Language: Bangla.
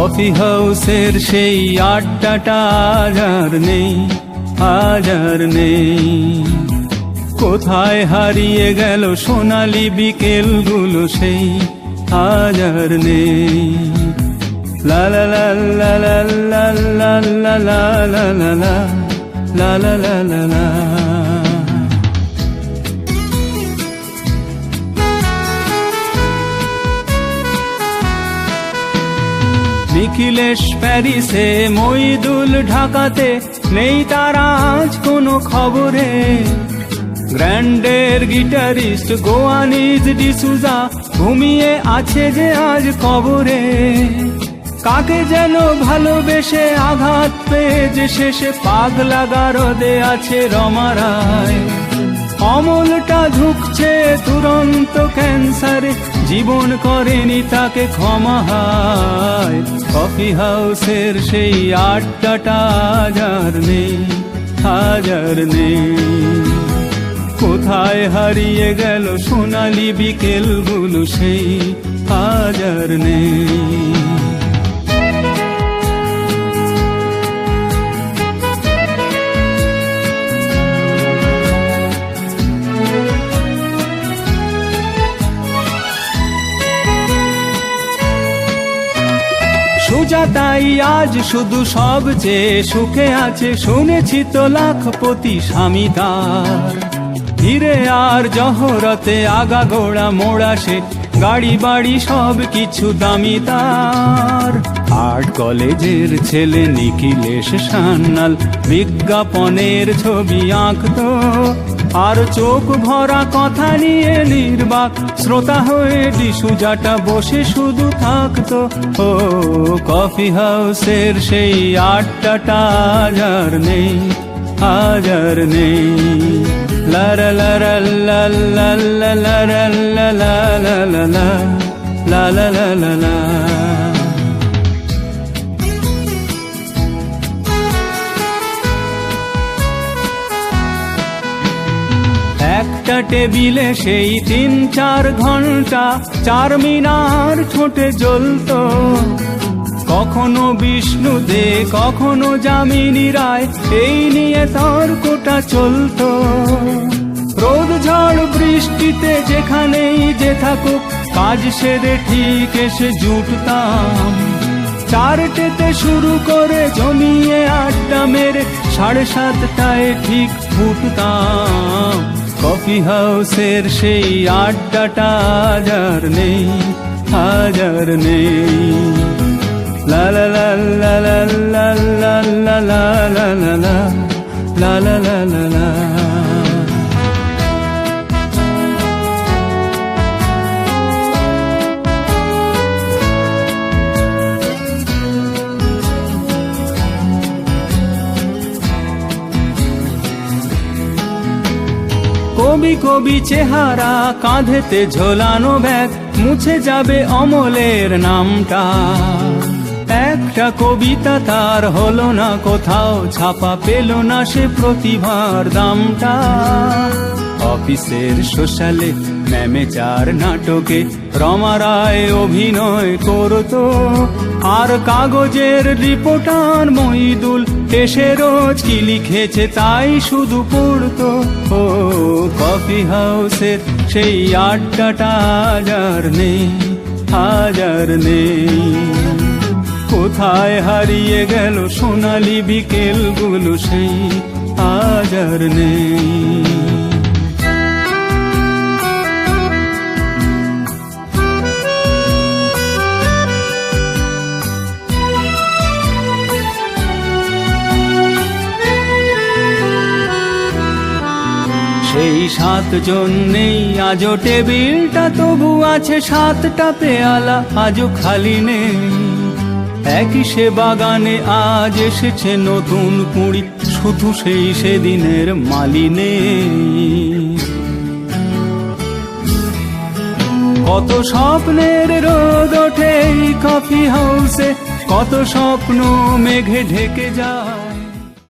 কফি হাউসের সেই আড্ডাটা আজ আর নেই আজ আর নেই কোথায় হারিয়ে গেল সোনালি বিকেলগুলো সেই আজ আর নেই লা লা লা লা লা লা লা লা লা লা লা লা লা লা লা নিখিলেশ প্যারিসে, মইদুল ঢাকাতে নেই তার আজ কোনো খবরে। গ্র্যান্ডের গিটারিস্ট গোয়ানিজ ডিসুজা ঘুমিয়ে আছে যে আজ কবরে। কাকে যেন ভালোবেসে আঘাত পেয়ে যে শেষে পাগলা গারদে আছে রমারায় অমলটা ঝুঁকছে তুরন্ত ক্যান্সারে জীবন করেনি তাকে ক্ষমা হায়। কফি হাউসের সেই আড্ডাটা হাজার নেই হাজার নেই। কোথায় হারিয়ে গেল সোনালি বিকেলগুলো সেই হাজার নেই। সুজাতাই আজ শুধু সবচেয়ে সুখে আছে। শুনেছি তো লাখপতি স্বামী তার। ধীরে আর জহরতে আগা গোড়া মোড়া সে গাড়ি বাড়ি সব কিছু দামি তার। আর্ট কলেজের ছেলে নিখিলেশ সান্নাল বিজ্ঞাপনের ছবি আঁকতো। আর চোখ ভরা কথা নিয়ে নির্বাক শ্রোতা হয়ে ডিসুজাটা বসে শুধু থাকতো। ও, কফি হাউসের সেই আটটা হাজার নেই হাজার নেই। লারা লারা লা লা লা লারা লা লা লা লা লা লা লা লা লা লা একটা টেবিলে সেই তিন চার ঘণ্টা চার মিনার ঠোঁটে জ্বলতো কখনো বিষ্ণু দে কখনো যামিনী রায় এই নিয়ে তর্কটা চলতো বৃষ্টিতে যেখানেই যে থাকুক কাজ সেরে ঠিক এসে জুটতাম চারটেতে শুরু করে জমিয়ে আড্ডা মেরে সাড়ে সাতটায় ঠিক ফুটতাম কফি হাউসের সেই আড্ডাটা হাজার নেই হাজার নেই লা লা লা লা লা লা লা লা লা লা লা লা লা লা লা কবি কবি চেহারা, কাঁধেতে ঝোলানো ব্যাগ, মুছে যাবে অমলের নামটা। একটা কবিতা তার হলো না কোথাও, ছাপা পেল না সে প্রতিভার দামটা। অফিসের সোশ্যালে ম্যামে চার নাটকে রমারায় অভিনয় করতো, আর কাগজের রিপোর্টার মহিদুল এসে রোজ কি লিখেছে তাই শুধু পড়তো। ও কফি হাউসের সেই আড্ডাটা হাজার নেই হাজার নেই। কোথায় হারিয়ে গেল সোনালি বিকেলগুলো সেই হাজার নেই। সেই সাতজন নেই, আজও টেবিলটা তবু আছে সাতটা পেয়ালা, আজও খালি নেই। একই সে বাগানে আজ এসেছে নতুন কুড়ি, শুধু সেই সেদিনের মালি নেই। কত স্বপ্নের রোদ ওঠে কফি হাউসে, কত স্বপ্ন মেঘে ঢেকে যায়।